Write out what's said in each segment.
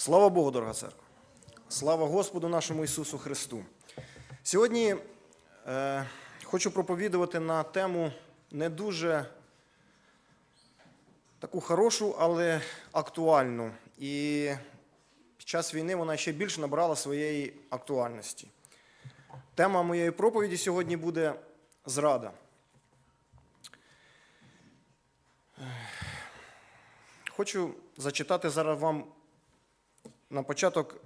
Слава Богу, дорога церква! Слава Господу нашому Ісусу Христу! Сьогодні е, хочу проповідувати на тему не дуже таку хорошу, але актуальну. І під час війни вона ще більше набрала своєї актуальності. Тема моєї проповіді сьогодні буде зрада. Хочу зачитати зараз вам на початок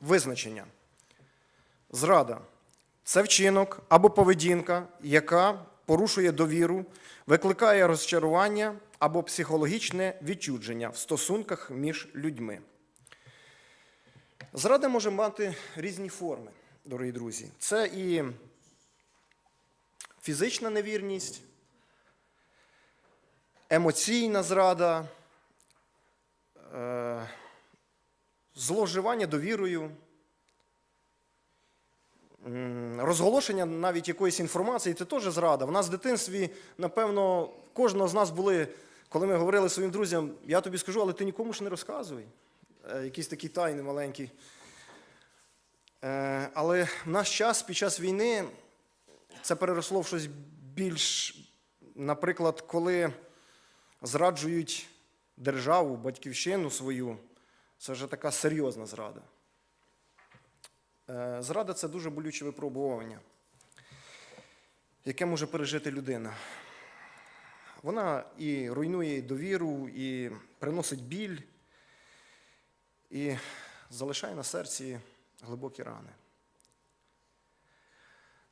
визначення. Зрада це вчинок або поведінка, яка порушує довіру, викликає розчарування або психологічне відчудження в стосунках між людьми. Зрада може мати різні форми, дорогі друзі. Це і фізична невірність, емоційна зрада, е, зловживання довірою, розголошення навіть якоїсь інформації це теж зрада. В нас в дитинстві, напевно, кожного з нас були, коли ми говорили своїм друзям, я тобі скажу, але ти нікому ж не розказуй. Е, Якісь такі тайни маленькі. Е, Але в наш час під час війни це переросло в щось більш, наприклад, коли зраджують державу, батьківщину свою, це вже така серйозна зрада. Е, Зрада це дуже болюче випробування, яке може пережити людина. Вона і руйнує довіру, і приносить біль, і залишає на серці глибокі рани.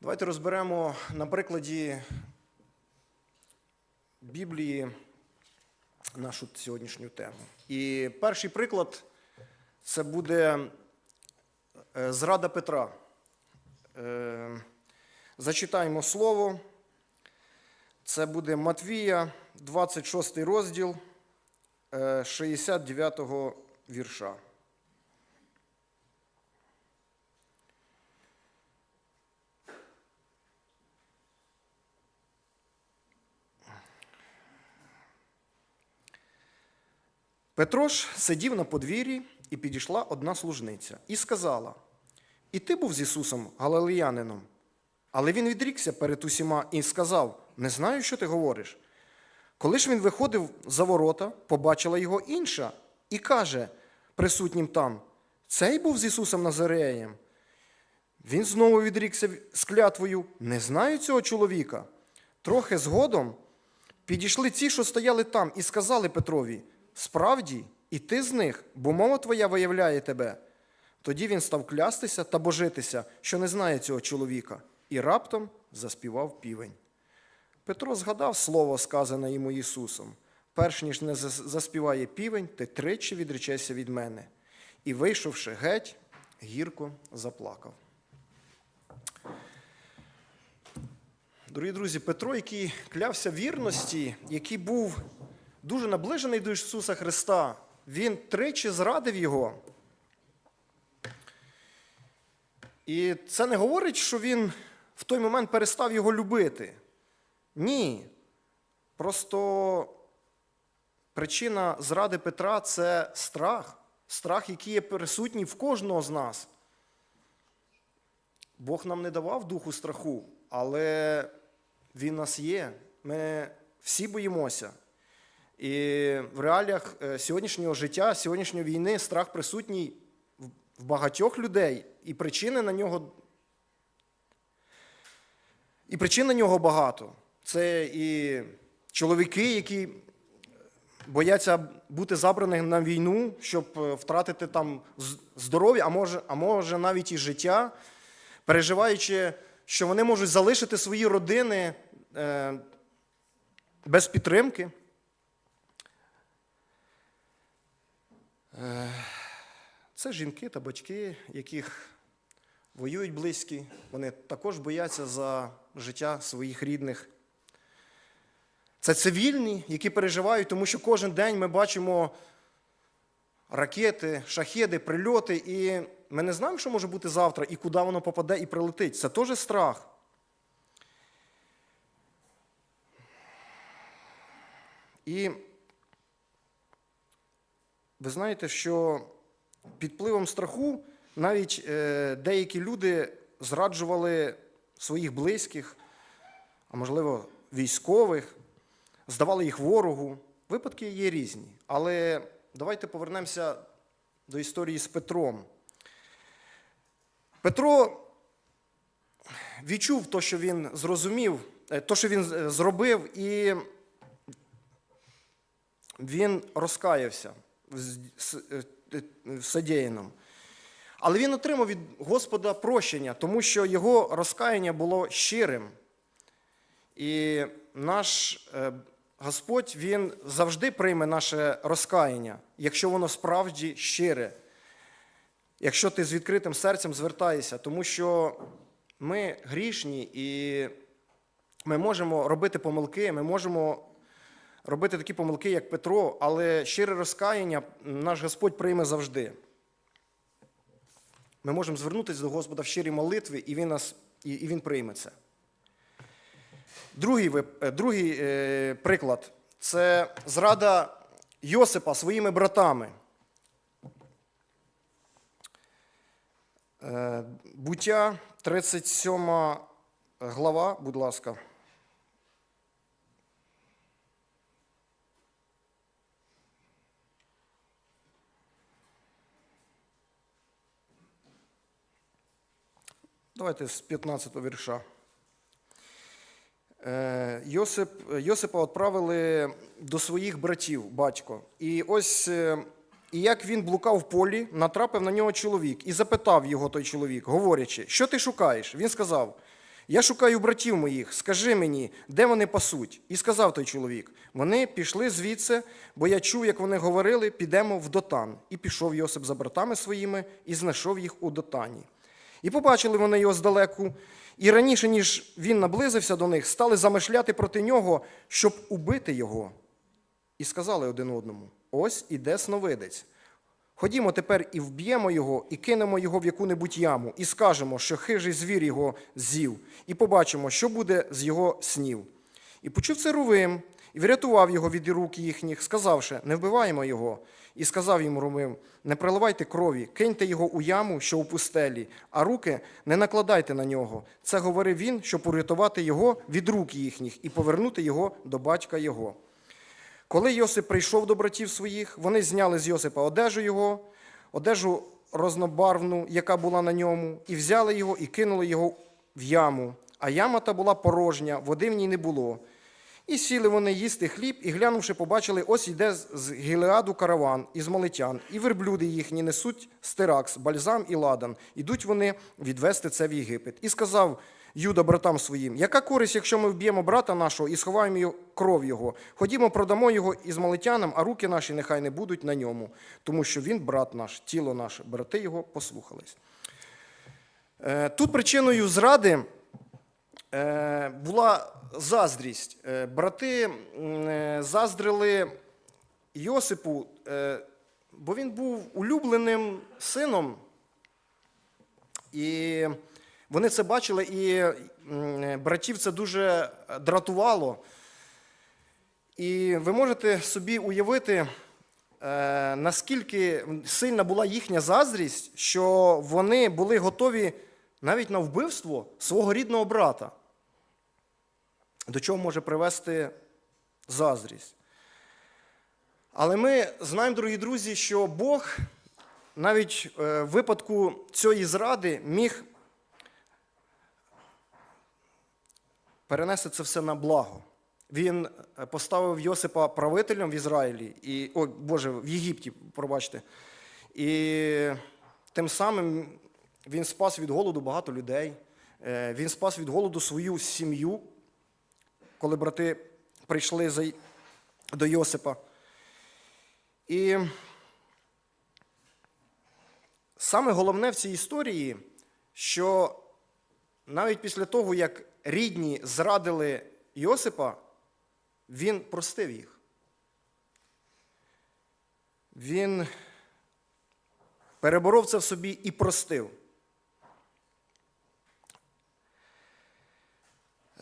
Давайте розберемо на прикладі Біблії нашу сьогоднішню тему. І перший приклад це буде е, зрада Петра. Е, Зачитаємо слово. Це буде Матвія, 26 розділ, е, 69 вірша. Петро ж сидів на подвір'ї, і підійшла одна служниця і сказала: І ти був з Ісусом Галилеянином. Але він відрікся перед усіма і сказав: Не знаю, що ти говориш. Коли ж він виходив за ворота, побачила його інша і каже присутнім там: Цей був з Ісусом Назареєм. Він знову відрікся з клятвою: Не знаю цього чоловіка. Трохи згодом підійшли ті, що стояли там, і сказали Петрові: Справді, і ти з них, бо мова твоя виявляє тебе. Тоді він став клястися та божитися, що не знає цього чоловіка, і раптом заспівав півень. Петро згадав слово, сказане йому Ісусом: перш ніж не заспіває півень, ти тричі відречешся від мене. І, вийшовши геть, гірко заплакав. Дорогі друзі, Петро, який клявся вірності, який був дуже наближений до Ісуса Христа, він тричі зрадив Його. І це не говорить, що він в той момент перестав його любити. Ні. Просто причина зради Петра це страх. Страх, який є присутній в кожного з нас. Бог нам не давав духу страху, але він нас є. Ми всі боїмося. І в реаліях е, сьогоднішнього життя, сьогоднішньої війни страх присутній в- багатьох людей, і причини на нього. І причин на нього багато. Це і чоловіки, які бояться бути забраних на війну, щоб е, втратити там здоров'я, а може, а може навіть і життя, переживаючи, що вони можуть залишити свої родини е, без підтримки. Це жінки та батьки, яких воюють близькі, вони також бояться за життя своїх рідних. Це цивільні, які переживають, тому що кожен день ми бачимо ракети, шахеди, прильоти, і ми не знаємо, що може бути завтра, і куди воно попаде і прилетить. Це теж страх. І ви знаєте, що під впливом страху навіть е, деякі люди зраджували своїх близьких, а можливо, військових, здавали їх ворогу. Випадки є різні. Але давайте повернемося до історії з Петром. Петро відчув те, що він зрозумів, е, то, що він зробив, і він розкаявся е, е, в содіяному. Але він отримав від Господа прощення, тому що його розкаяння було щирим. І наш е, Господь Він завжди прийме наше розкаяння, якщо воно справді щире, якщо ти з відкритим серцем звертаєшся, тому що ми грішні і ми можемо робити помилки, ми можемо робити такі помилки, як Петро, але щире розкаяння наш Господь прийме завжди. Ми можемо звернутися до Господа в щирій молитві, і Він, нас, і, і він прийме це. Другий, е, другий е, приклад це зрада Йосипа своїми братами. Е, Буття, 37 глава, будь ласка. Давайте з 15 вірша. Е, Йосип, Йосипа відправили до своїх братів, батько. І ось е, і як він блукав в полі, натрапив на нього чоловік і запитав його той чоловік, говорячи, що ти шукаєш? Він сказав: Я шукаю братів моїх, скажи мені, де вони пасуть? І сказав той чоловік: Вони пішли звідси, бо я чув, як вони говорили, підемо в дотан. І пішов Йосип за братами своїми і знайшов їх у дотані. І побачили вони його здалеку, і раніше, ніж він наблизився до них, стали замишляти проти нього, щоб убити його. І сказали один одному: ось іде сновидець. Ходімо тепер і вб'ємо його, і кинемо його в яку-небудь яму, і скажемо, що хижий звір його з'їв, і побачимо, що буде з його снів. І почув це Рувим, і врятував його від рук їхніх, сказавши: Не вбиваємо його. І сказав йому Рувим: Не проливайте крові, киньте його у яму, що у пустелі, а руки не накладайте на нього. Це говорив він, щоб урятувати його від рук їхніх і повернути його до батька його. Коли Йосип прийшов до братів своїх, вони зняли з Йосипа одежу його, одежу рознобарвну, яка була на ньому, і взяли його і кинули його в яму. А яма та була порожня, води в ній не було. І сіли вони їсти хліб, і глянувши, побачили, ось йде з- Гілеаду караван із молитян, і верблюди їхні несуть стиракс, бальзам і ладан. Ідуть вони відвести це в Єгипет. І сказав Юда братам своїм: яка користь, якщо ми вб'ємо брата нашого і сховаємо кров його? Ходімо, продамо його із молитянам, а руки наші нехай не будуть на ньому, тому що він брат наш, тіло наше, брати його послухались. Е, Тут причиною зради була заздрість. Е, Брати е, заздрили Йосипу, е, бо він був улюбленим сином. І вони це бачили, і братів це дуже дратувало. І ви можете собі уявити, е, наскільки сильна була їхня заздрість, що вони були готові навіть на вбивство свого рідного брата. До чого може привести заздрість? Але ми знаємо, дорогі друзі, що Бог навіть е, в випадку цієї зради міг перенести це все на благо. Він е, поставив Йосипа правителем в Ізраїлі, і, о, Боже, в Єгипті, пробачте. І тим самим він спас від голоду багато людей. Е, Він спас від голоду свою сім'ю, коли брати прийшли до Йосипа. І саме головне в цій історії, що навіть після того, як рідні зрадили Йосипа, він простив їх. Він переборов це в собі і простив.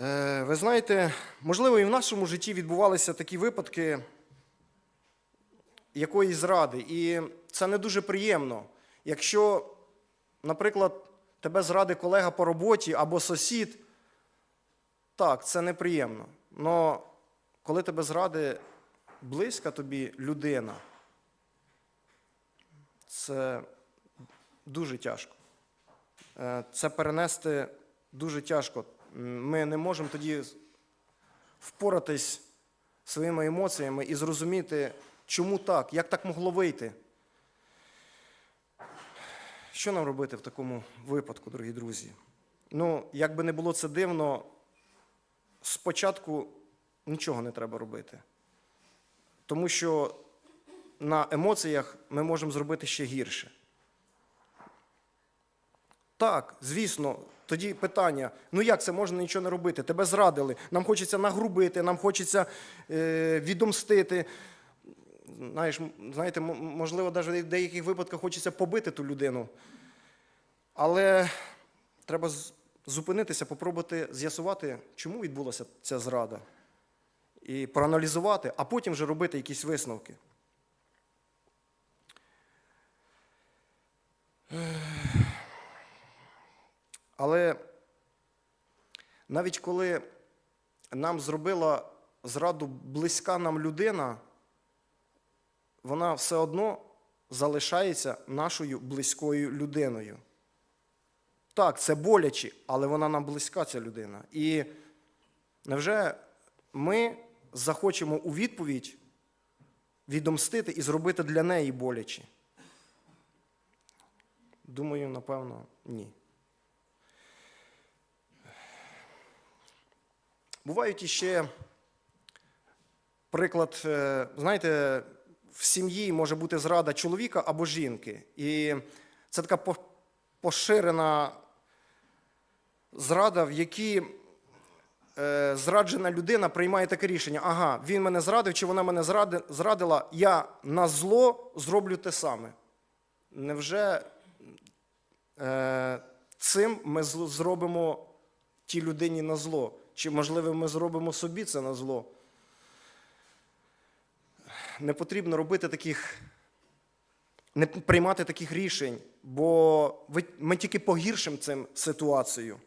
Ви знаєте, можливо, і в нашому житті відбувалися такі випадки якоїсь зради, і це не дуже приємно. Якщо, наприклад, тебе зрадить колега по роботі або сусід, так, це неприємно. Але коли тебе зрадить близька тобі людина, це дуже тяжко. Е, Це перенести дуже тяжко. Ми не можемо тоді впоратись своїми емоціями і зрозуміти, чому так, як так могло вийти. Що нам робити в такому випадку, дорогі друзі? Ну, як би не було це дивно, спочатку нічого не треба робити. Тому що на емоціях ми можемо зробити ще гірше. Так, звісно, тоді питання: ну як це можна нічого не робити? Тебе зрадили, нам хочеться нагрубити, нам хочеться е, відомстити. Знаєш, знаєте, можливо, навіть в деяких випадках хочеться побити ту людину. Але треба зупинитися, попробувати з'ясувати, чому відбулася ця зрада. І проаналізувати, а потім вже робити якісь висновки. Але навіть коли нам зробила зраду близька нам людина, вона все одно залишається нашою близькою людиною. Так, це боляче, але вона нам близька, ця людина. І невже ми захочемо у відповідь відомстити і зробити для неї боляче? Думаю, напевно, ні. Бувають іще приклад, е, знаєте, в сім'ї може бути зрада чоловіка або жінки. І це така поширена зрада, в якій е, зраджена людина приймає таке рішення: ага, він мене зрадив, чи вона мене зрадила, я на зло зроблю те саме. Невже е, цим ми зробимо тій людині на зло? Чи, можливо, ми зробимо собі це на зло? Не потрібно робити таких, не приймати таких рішень, бо ми тільки погіршимо цим ситуацію.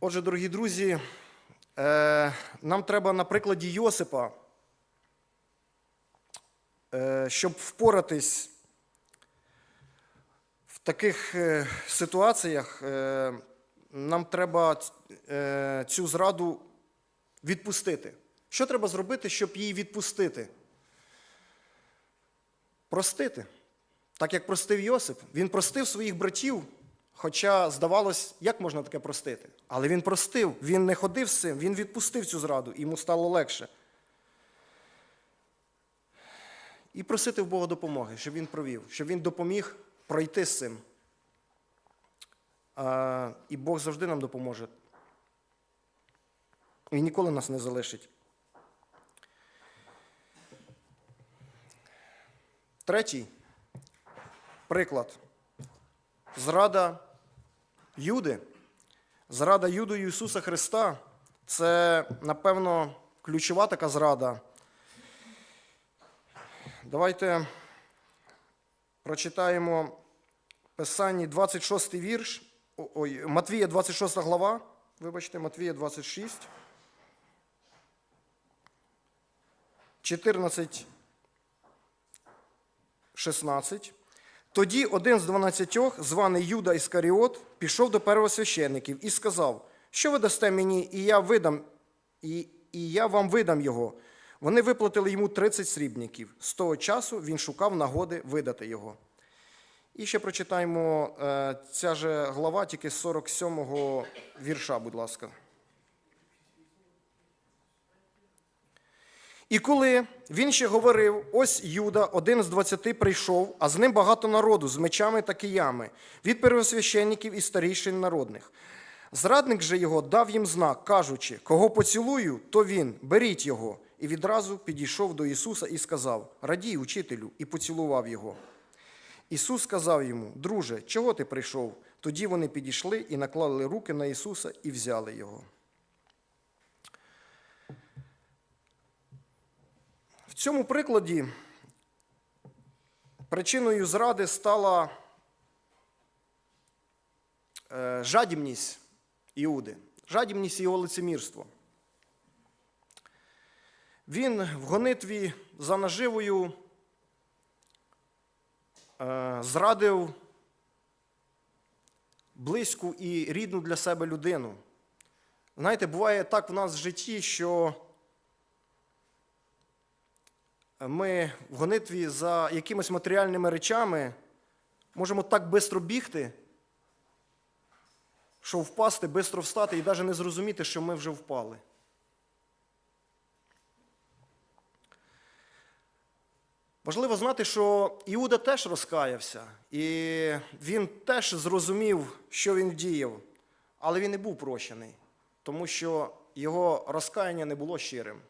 Отже, дорогі друзі, е, нам треба на прикладі Йосипа, е, щоб впоратись таких е, ситуаціях, е, нам треба е, цю зраду відпустити. Що треба зробити, щоб її відпустити? Простити. Так як простив Йосип, він простив своїх братів, хоча здавалось, як можна таке простити? Але він простив, він не ходив з цим, він відпустив цю зраду, і йому стало легше. І просити в Бога допомоги, щоб він провів, щоб він допоміг пройти з цим. І Бог завжди нам допоможе. Він ніколи нас не залишить. Третій приклад. Зрада Юди. Зрада Юдою Ісуса Христа це, напевно, ключова така зрада. Давайте прочитаємо Писанні 26 вірш, ой, Матвія 26 глава, вибачте, Матвія 26, 14, 16. Тоді один з дванадцятьох, званий Юда Іскаріот, пішов до первосвящеників і сказав, що ви дасте мені, і я видам, і, і я вам видам його. Вони виплатили йому 30 срібників. З того часу він шукав нагоди видати його. І ще прочитаємо е, ця же глава, тільки з 47-го вірша, будь ласка. І коли він ще говорив, ось Юда, один з двадцяти, прийшов, а з ним багато народу з мечами та киями, від первосвященників і старішин народних. Зрадник же його дав їм знак, кажучи, кого поцілую, то він, беріть його. І відразу підійшов до Ісуса і сказав: Радій, учителю, і поцілував його. Ісус сказав йому: Друже, чого ти прийшов? Тоді вони підійшли і наклали руки на Ісуса і взяли його. В цьому прикладі причиною зради стала е, жадібність Іуди, жадібність його лицемірство. Він в гонитві за наживою е, зрадив близьку і рідну для себе людину. Знаєте, буває так в нас в житті, що ми в гонитві за якимись матеріальними речами можемо так швидко бігти, що впасти, швидко встати і навіть не зрозуміти, що ми вже впали. Важливо знати, що Іуда теж розкаявся, і він теж зрозумів, що він вдіяв, але він не був прощений, тому що його розкаяння не було щирим.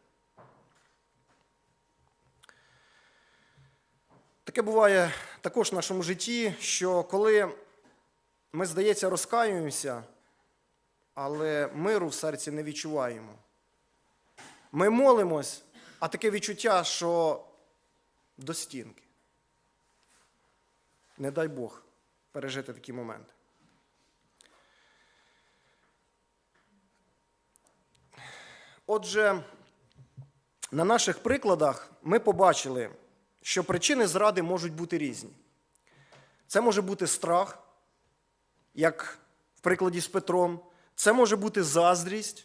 Таке буває також в нашому житті, що коли ми, здається, розкаюємося, але миру в серці не відчуваємо. Ми молимось, а таке відчуття, що до стінки. Не дай Бог пережити такі моменти. Отже, на наших прикладах ми побачили, що причини зради можуть бути різні. Це може бути страх, як в прикладі з Петром, це може бути заздрість,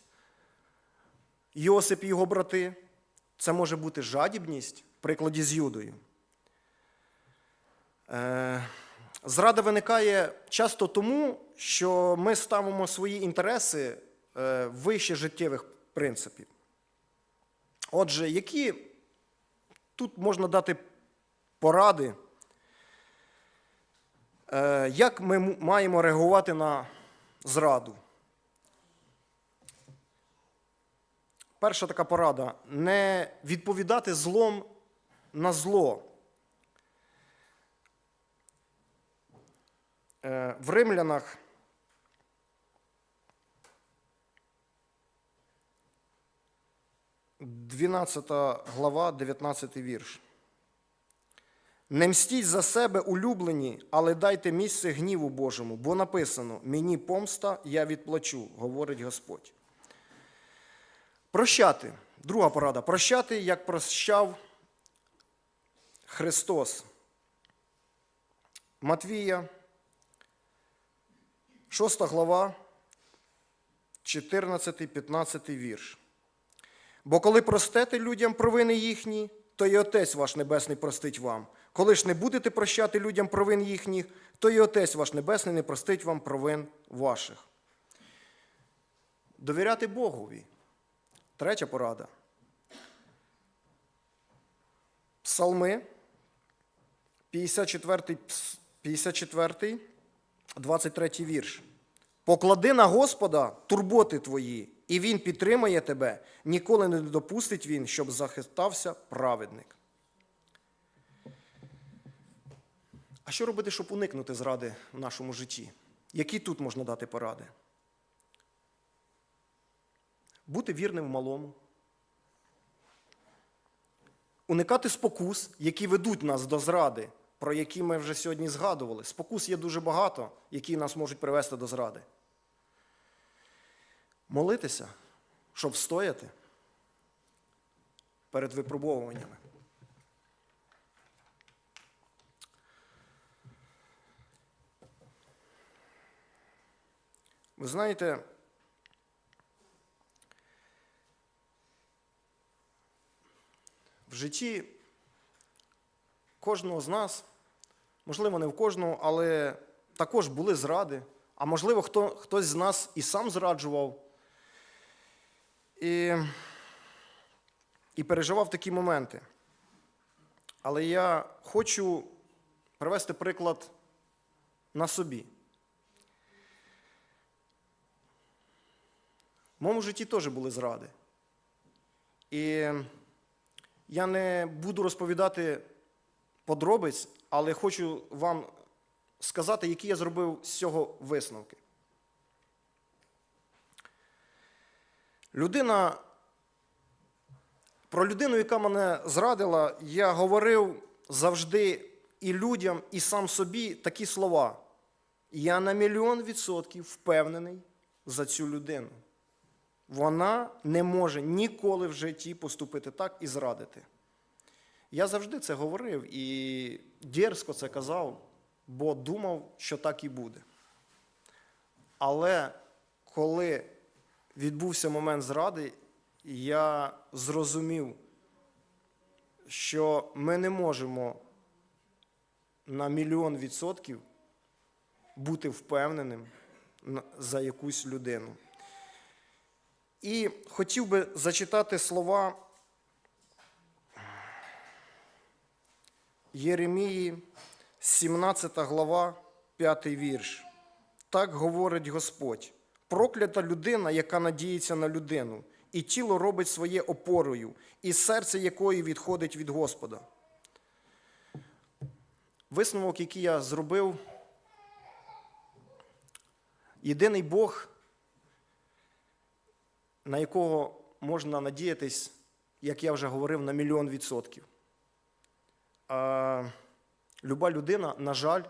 Йосип і його брати, це може бути жадібність, прикладі з Юдою. Е, Зрада виникає часто тому, що ми ставимо свої інтереси е, вище життєвих принципів. Отже, які тут можна дати поради, е, як ми маємо реагувати на зраду? Перша така порада не відповідати злом на зло. Е, В римлянах – 12 глава, 19 вірш. Не мстіть за себе улюблені, але дайте місце гніву Божому, бо написано: мені помста, я відплачу, говорить Господь. Прощати. Друга порада. Прощати, як прощав Христос. Матвія, 6 глава, 14-15 вірш. Бо коли простите людям провини їхні, то і Отець ваш Небесний простить вам. Коли ж не будете прощати людям провин їхніх, то і Отець ваш Небесний не простить вам провин ваших. Довіряти Богові. Третя порада. Псалми, 54, 54 23 вірш. Поклади на Господа турботи твої, і Він підтримає тебе, ніколи не допустить Він, щоб захистався праведник. А що робити, щоб уникнути зради в нашому житті? Які тут можна дати поради? Бути вірним в малому. Уникати спокус, які ведуть нас до зради, про які ми вже сьогодні згадували. Спокус є дуже багато, які нас можуть привести до зради. Молитися, щоб встояти перед випробовуваннями. Ви знаєте, в житті кожного з нас, можливо, не в кожного, але також були зради, а можливо, хто, хтось з нас і сам зраджував. І, і переживав такі моменти. Але я хочу привести приклад на собі. В моєму житті теж були зради. І я не буду розповідати подробиць, але хочу вам сказати, які я зробив з цього висновки. Людина, про людину, яка мене зрадила, я говорив завжди і людям, і сам собі такі слова. Я на мільйон відсотків впевнений за цю людину. Вона не може ніколи в житті поступити так і зрадити. Я завжди це говорив і дерзко це казав, бо думав, що так і буде. Але коли відбувся момент зради, я зрозумів, що ми не можемо на мільйон відсотків бути впевненим за якусь людину. І хотів би зачитати слова Єремії, 17 глава, 5 вірш. Так говорить Господь. Проклята людина, яка надіється на людину, і тіло робить своє опорою, і серце якої відходить від Господа. Висновок, який я зробив, єдиний Бог, на якого можна надіятись, як я вже говорив, на мільйон відсотків. А люба людина, на жаль,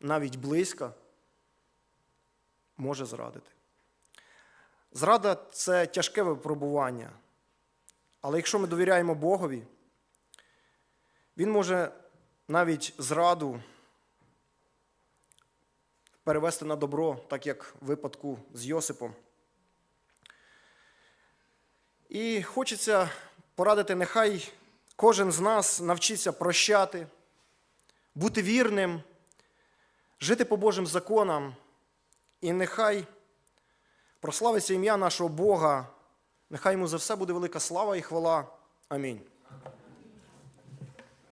навіть близька, може зрадити. Зрада це тяжке випробування. Але якщо ми довіряємо Богові, Він може навіть зраду перевести на добро, так як в випадку з Йосипом. І хочеться порадити, нехай кожен з нас навчиться прощати, бути вірним, жити по Божим законам, і нехай прославиться ім'я нашого Бога, нехай йому за все буде велика слава і хвала. Амінь.